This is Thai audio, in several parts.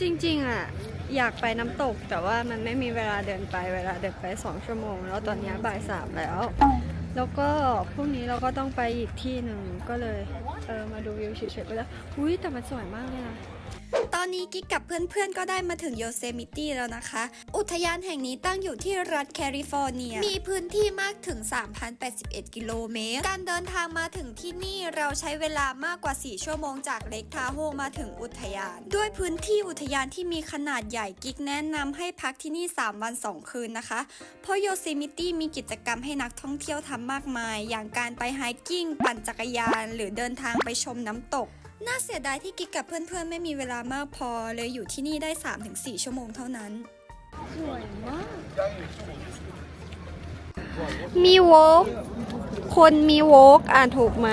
จริงๆอะอยากไปน้ำตกแต่ว่ามันไม่มีเวลาเดินไปเวลาเดินไปสองชั่วโมง แล้วตอนนี้บ่ายสามแล้ว แล้วก็พรุ่งนี้เราก็ต้องไปอีกที่หนึ่งก็เลยเออมาดูวิวเฉยๆก็แล้วอุ้ยแต่มันสวยมากเลยนะต อนนี้กิ๊กกับเพื่อนๆ ก็ได้มาถึงโยเซมิตี้แล้วนะคะ อุทยานแห่งนี้ตั้งอยู่ที่รัฐแคลิฟอร์เนีย มีพื้นที่มากถึง 3,081 กิโลเมตร การเดินทางมาถึงที่นี่เราใช้เวลามากกว่า 4 ชั่วโมงจากเลกทาโฮมาถึงอุทยาน ด้วยพื้นที่อุทยานที่มีขนาดใหญ่กิ๊กแนะนำให้พักที่นี่ 3 วัน 2 คืนนะคะ เพราะโยเซมิตี้มีกิจกรรมให้นักท่องเที่ยวทำมากมาย อย่างการไปไฮกิ้ง ปั่นจักรยาน หรือเดินทางไปชมน้ำตก น่าเสียดายที่กิ๊กกับเพื่อนๆ ไม่มีเวลามากพอเลยอยู่ที่นี่ได้ 3-4 ชั่วโมงเท่านั้นมีโวกคนมีโวกอ่านถูกไหม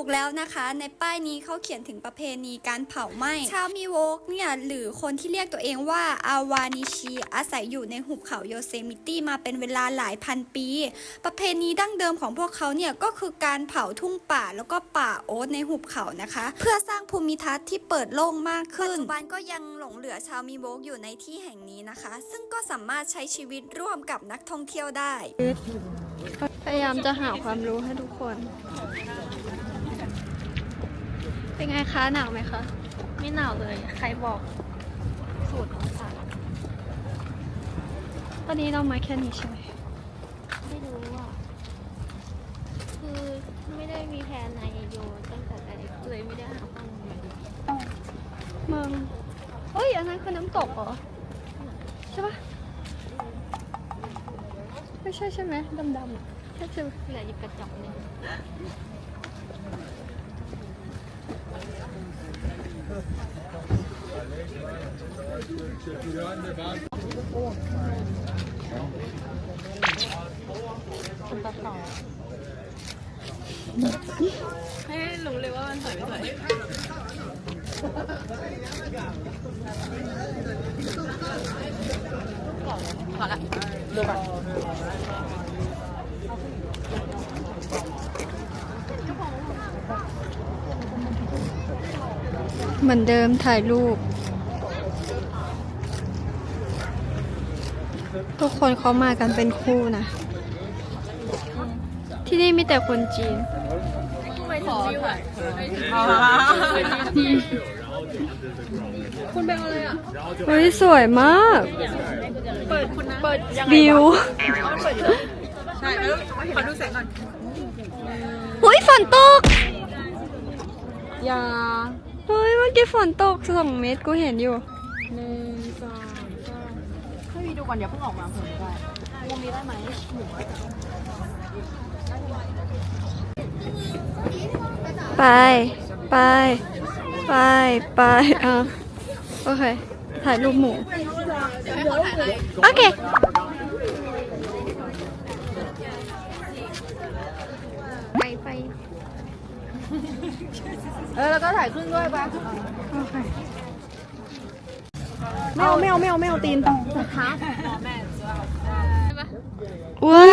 ถูกแล้วนะคะ ในป้ายนี้เขาเขียนถึงประเพณีการเผาไหม้ชาวมีโวกเนี่ยหรือคนที่เรียกตัวเองว่าอาวานิชีอาศัยอยู่ในหุบเขาโยเซมิตี้มาเป็นเวลาหลายพันปี ประเพณีดั้งเดิมของพวกเขาเนี่ยก็คือการเผาทุ่งป่าแล้วก็ป่าโอ๊ตในหุบเขานะคะ เพื่อสร้างภูมิทัศน์ที่เปิดโล่งมากขึ้นปัจจุบันก็ยังหลงเหลือชาวมีโวกอยู่ในที่แห่งนี้นะคะ ซึ่งก็สามารถใช้ชีวิตร่วมกับนักท่องเที่ยวได้ พยายามจะหาความรู้ให้ทุกคน เป็นไงคะหนาวไหมคะ ไม่หนาวเลย ใครบอกสูตรของสัตว์ตอนนี้เรามาแค่นี้ใช่ไหมไม่รู้อะ คือไม่ได้มีแผนในโยตั้งแต่แรกเลยไม่ได้หาข้อมูลมาดูเมืองเฮ้ย อันนั้นคือน้ำตกเหรอ ใช่ปะไม่ใช่ใช่ไหมดำๆ อะใช่ใช่ไหมเหลือหยิบกระจกหนึ่งให้รู้เลยว่ามันสวยไม่สวย เหมือนเดิมถ่ายรูป ทุกคนเขามากันเป็นคู่นะ ที่นี่มีแต่คนจีนเฮ้ยสวยมาก เปิดคุณนะเปิดวิวใช่แล้วขอดูแสงก่อนเฮ้ยฝนตกอย่า เฮ้ยเมื่อกี้ฝนตกสองเมตรกูเห็นอยู่หนึ่งสองสามให้พี่ดูก่อนอย่าเพิ่งออกมาผมไม่ได้มุมนี้ได้ไหมหมูไป ไป ไป ไปอะโอเค ถ่ายรูปหมู โอเค ไปไป เออแล้วก็ถ่ายครึ่งด้วยปะโอเคไม่เอาไม่เอาไม่เอาไม่เอาตีนว้า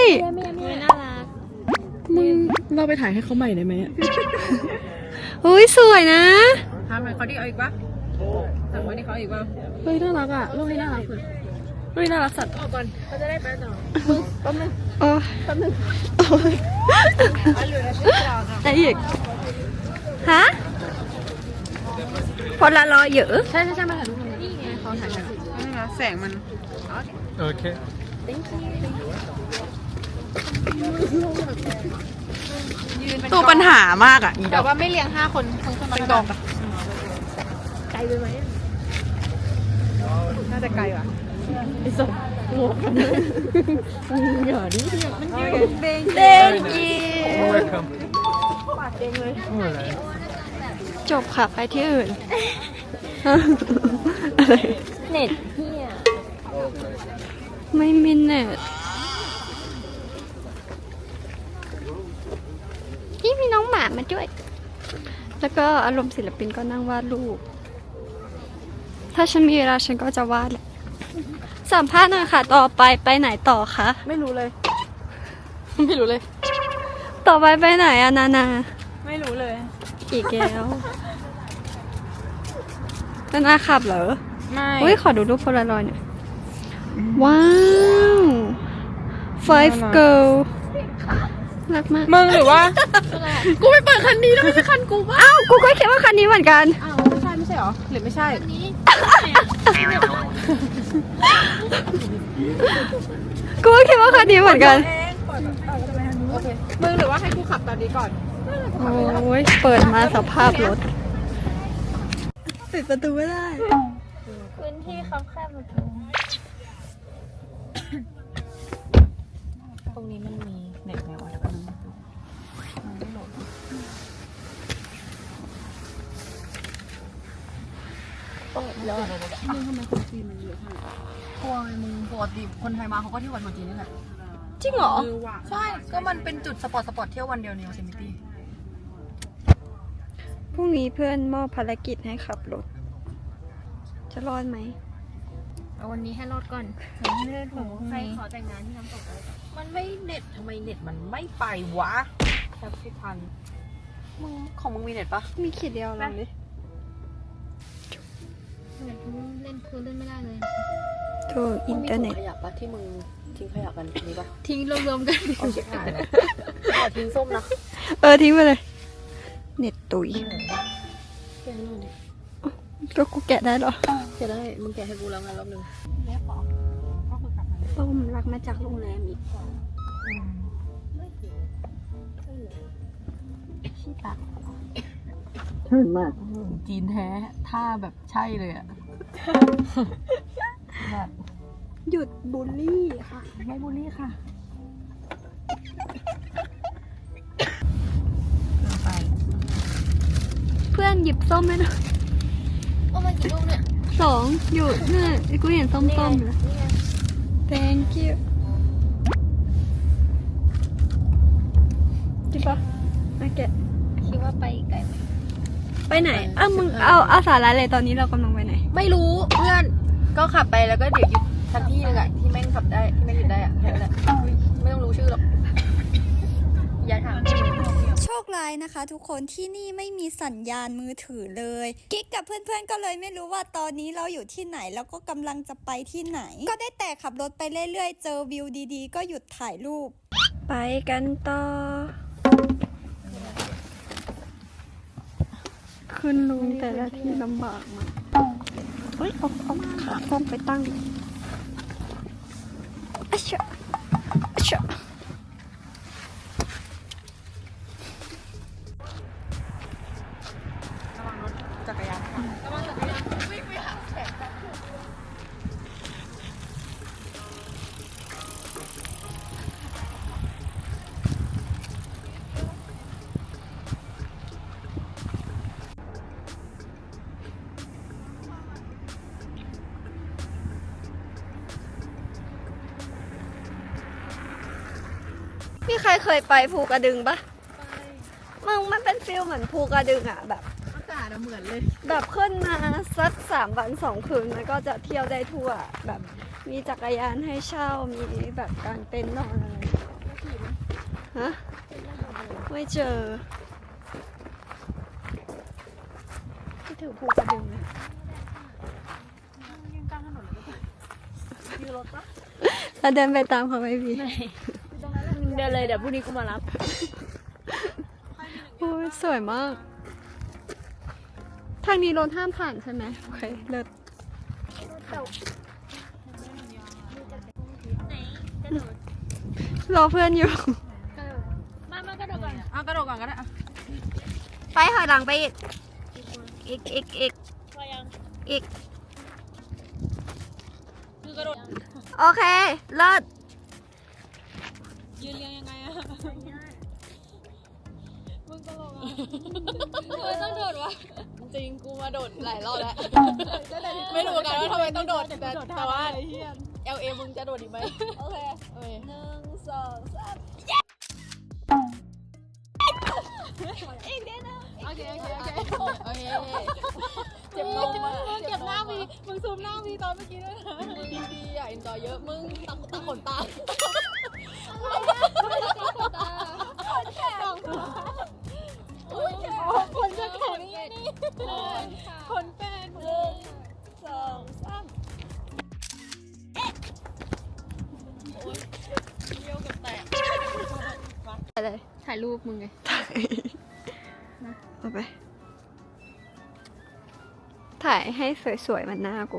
ยม่น่ารักมึงเราไปถ่ายให้เขาใหม่ได้ไหมเฮ้ยสวยนะทำไมเขาดีเอาอีกปะถ่ายไว้นี่เขาอีกปะเฮ้ยน่ารักอะรูปนี้น่ารักสุดรูปนี้น่ารักสัตว์ออกก่อนเขาจะได้ไปต่อโอ้แป๊บนึงโอ้ยไอ้อีก ฮะพอละรอเยอะใช่ใช่ใช่มาถ่ายรูปกันนี่ไงเขาถ่ายกันนี่นะแสงมัน Okay. ตัวปัญหามากอะแต่ว่าไม่เลี้ยงห้าคนคนขึ้นมาเป็นกองปะไกลไปไหมน่าจะไกลว่ะไอ้สมงงอย่าดิมันยืนเบง Thank you Welcome. จบค่ะ ไปที่อื่น อะไร เน็ตเฮียไม่มีเน็ตนี่มีน้องหมามาด้วย แล้วก็อารมณ์ศิลปินก็นั่งวาดรูป ถ้าฉันมีเวลาฉันก็จะวาดแหละ สัมภาษณ์หน่อยค่ะ ต่อไปไปไหนต่อคะ ไม่รู้เลย ไม่รู้เลย ต่อไปไปไหนอะนานาไม่รู้เลย อีกแล้วไปนานาขับเหรอ ไม่อุ้ยขอดูรูปโพลารอยด์หน่อย ว้าว five girl รักมาก มึงหรือว่า กูไปเปิดคันนี้แล้วไม่ใช่คันกูปะอ้าวกูก็คิดว่าคันนี้เหมือนกัน อ้าวไม่ใช่ไม่ใช่หรอ หรือไม่ใช่อันนี้กูก็คิดว่าคันนี้เหมือนกันโอเคมึงหรือว่าให้กูขับตอนนี้ก่อน โอ้ยเปิดมาสภาพรถปิดประตูไม่ได้ พื้นที่คับแคบหมดเลยตรงนี้มันมีเน็ตไหมวะเดี๋ยวแป๊บนึงมันไม่โหลดแล้วอะไรเนี่ยมึงทำไมคนจีนมันเยอะขนาดนั้นกลัวไงมึงปกติคนไทยมาเขาก็เที่ยววันคนจีนนี่แหละจริงเหรอ ใช่ ก็มันเป็นจุดสปอร์ตสปอร์ตเที่ยววันเดียวในโอเซมิตี้ พรุ่งนี้เพื่อนมอบภารกิจให้ขับรถ จะรอดไหม เอาวันนี้ให้รอดก่อนไม่ได้ถูกใครขอแต่งงานที่น้ำตกเลยมันไม่เน็ตทำไมเน็ตมันไม่ไปวะแคปสิพันมึงของมึงมีเน็ตปะมีขีดเดียวลองดิเล่นคือเล่นไม่ได้เลยโทรอินเทอร์เน็ตขยะปะที่มึงทิ้งขยะกันนี้ปะทิ้งรวมๆกันเอาชิบหายแล้วขอทิ้งส้มนะ เออทิ้งไปเลย เน็ตตุยแกะให้หน่อยดิก็กูแกะได้เหรอ แกะได้ มึงแกะให้กูแล้วไงรอบนึงต้มรักมาจากโรงแรมอีกชื่นมากจีนแท้ท่าแบบใช่เลยอะแบบหยุดบูลลี่ค่ะ ไม่บูลลี่ค่ะเกินไป เพื่ อนหยิบส้มไหมนะว่ามากี่ลูกเนี่ยสองอยู่เนี่ยกูเห็นส้มๆเลยนี่ไง thank you จิปะมาแกะคิดว่าไปไกลไหม ไปไหนอ้าวมึงเอาเอาสาระเลยตอนนี้เรากำลังไปไหน ไม่รู้เพื่อนก็ขับไปแล้วก็เดี๋ยวหยุดทักที่หนึงอะที่แม่งขับได้ที่แม่งหยุดได้อะแค่นั้นแหละไม่ต้องรู้ชื่อหรอก อย่าถามโชคร้ายนะคะ ทุกคนที่นี่ไม่มีสัญญาณมือถือเลยกิ๊กกับเพื่อนๆก็เลยไม่รู้ว่าตอนนี้เราอยู่ที่ไหนแล้วก็กำลังจะไปที่ไหน ก็ได้แต่ขับรถไปเรื่อยๆ เจอวิวดีๆ ก็หยุดถ่ายรูป ไปกันต่อ ขึ้นลุงแต่ละที่ลำบากมากเฮ้ยเอาเอาขาส้มไปตั้งอะเชะอะเชะ ครเคยไปภูกระดึงปะมึงมันเป็นฟิลเหมือนภูกระดึงอะแบบ อากาศเหมือนเลย แบบขึ้นมาสักสามวันสองคืนมันก็จะเที่ยวได้ทั่ว แบบมีจักรยานให้เช่ามีแบบการเต้นท์นอนอะไรฮะไม่เจอที่ถือภูกระดึงนะเราเดินไปตามเขาไหมพี่ เดินเลยเดี๋ยวพรุ่งนี้กูมารับโอ้ยสวยมาก ทางนี้รถห้ามผ่านใช่ไหมโอเคเลิศรอเพื่อนอยู่มามากระโดดก่อนเอากระโดดก่อนก็ได้อะไปหอยหลังไปอีก อีกอีกอีกมายังอีก คือกระโดด โอเค เลิศ ทำไมต้องโดดวะจริงกูมาโดดหลายรอบแล้ว ไม่รู้เหมือนกันว่าทำไมต้องโดดแต่แต่ว่า LA มึงจะโดดอีกไหมโอเคโอเคหนึ่งสองสามโอเคโอเคโอเคโอเคเจ็บนมอะมึงเก็บหน้ามีมึงซูมหน้ามีตอนเมื่อกี้ด้วยนะมึงดีๆอะ enjoy เยอะมึงตาตาขนตา คนจะแข็งอย่งนี่คนเป็นหนึ่งสองสามอะไรถ่ายรูปมึงไงถ่ายมาไป ถ่ายให้สวยๆมันหน้ากู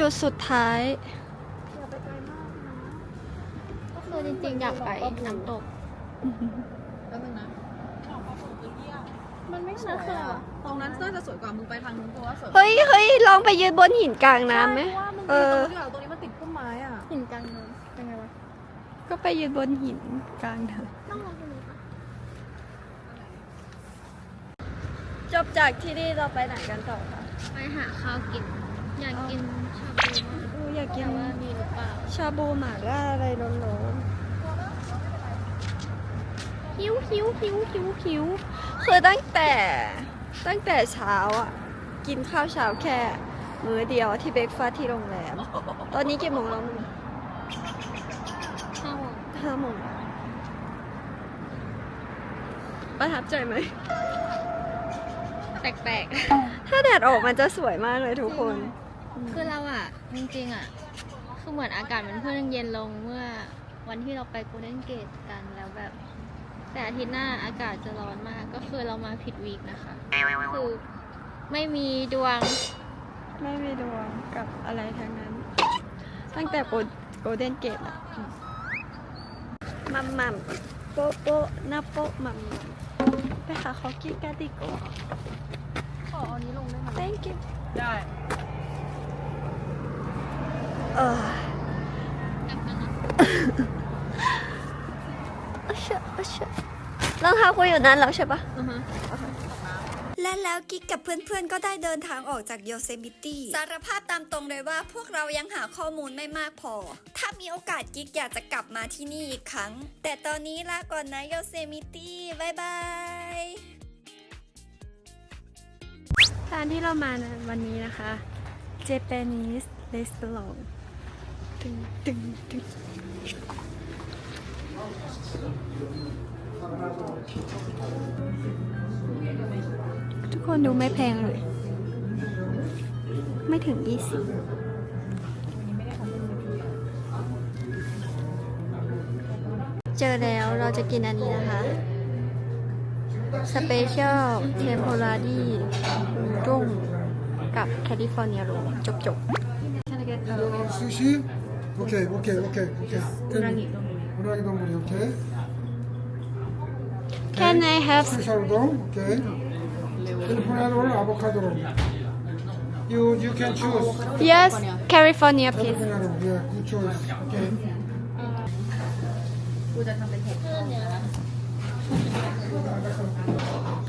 จุดสุดท้าย ก็คือจริงๆอยากไปน้ำตกแล้วมึงนะมันไม่น่าเชื่อตรงนั้นน่าจะสวยกว่ามึงไปทางนู้นตัวว่าสวยเฮ้ยเฮ้ยลองไปยืนบนหินกลางน้ำไหมเออตรงนี้ตรงนี้มันติดพุ่มไม้อะหินกลางน้ำเป็นไงวะก็ไปยืนบนหินกลางน้ต้องลองดูปะำจบจากที่นี่เราไปไหนกันต่อคะไปหาข้าวกิน อยากกินชาบูมากอูอยากกินแต่ว่ามีหรือเปล่าชาบูหม่าล่าอะไรร้อนๆหิวหิวหิวหิวหิวคือตั้งแต่ตั้งแต่เช้าอะ กินข้าวเช้าแค่ มื้อเดียวที่เบรกฟาสต์ที่โรงแรม ตอนนี้กี่โมงแล้วมึงข้าวห้าโมงประทับใจไหม แปลกถ้าแดดออกมันจะสวยมากเลยทุกคนๆ คือเราอะจริงๆอะคือเหมือนอากาศมันเพิ่งเย็นลงเมื่อวันที่เราไปโกลเด้นเกตกันแล้วแบบ แต่อาทิตย์หน้าอากาศจะร้อนมาก ก็คือเรามาผิดวีคนะคะ คือไม่มีดวง ไม่มีดวงกับอะไรทั้งนั้น ตั้งแต่โกลเด้นเกตอะมัมมัมโป๊ะโป๊ะหน้าโป๊ะมัมมัมไปหาเขากินกันดีกว่าขออันนี้ลงได้ไหม thank you ได้ เออเอาเชอะเอาเชอะรองเท้ากูอยู่นั้นแล้วใช่ปะและแล้วกิ๊กกับเพื่อนๆ ก็ได้เดินทางออกจากโยเซมิตี้สารภาพตามตรงเลยว่าพวกเรายังหาข้อมูลไม่มากพอ ถ้ามีโอกาสกิ๊กอยากจะกลับมาที่นี่อีกครั้ง แต่ตอนนี้ลาก่อนนะโยเซมิตี้บายบายร้านที่เรามาในวันนี้นะคะ Japanese Restaurant ตึงตึงตึงทุกคนดูไม่แพงเลย ไม่ถึง20เจอแล้วเราจะกินอันนี้นะคะ สเปเชียลเทมโพราดีดุ้งกับแคลิฟอร์เนียโรจบจบ Sushi? Okay, okay, okay, okay. Unagi Unagi donburi, okay. Can I have Special don, okay. California roll, avocado roll. You you can choose. yes California please California roll, yeah, good choice. Okay. กูจะทำเป็นเห็ด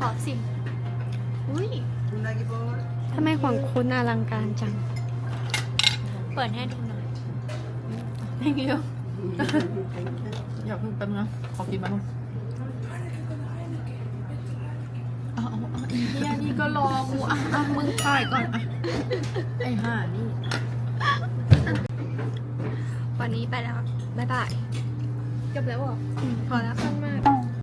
ขอสิมอุ้ยทำไมของคุณอลังการจัง เปิดให้ดูหน่อย thank you อย่าเพิ่งแป๊บนึงนะขอกินมานุ่นเอาเอาเอาไอ้เหี้ยนี่ก็รอกูอะอะมึงถ่ายก่อนอะไอ้ห่านี่ วันนี้ไปแล้ว บ๊ายบาย จบแล้วเหรออืมพอแล้วสั้นมาก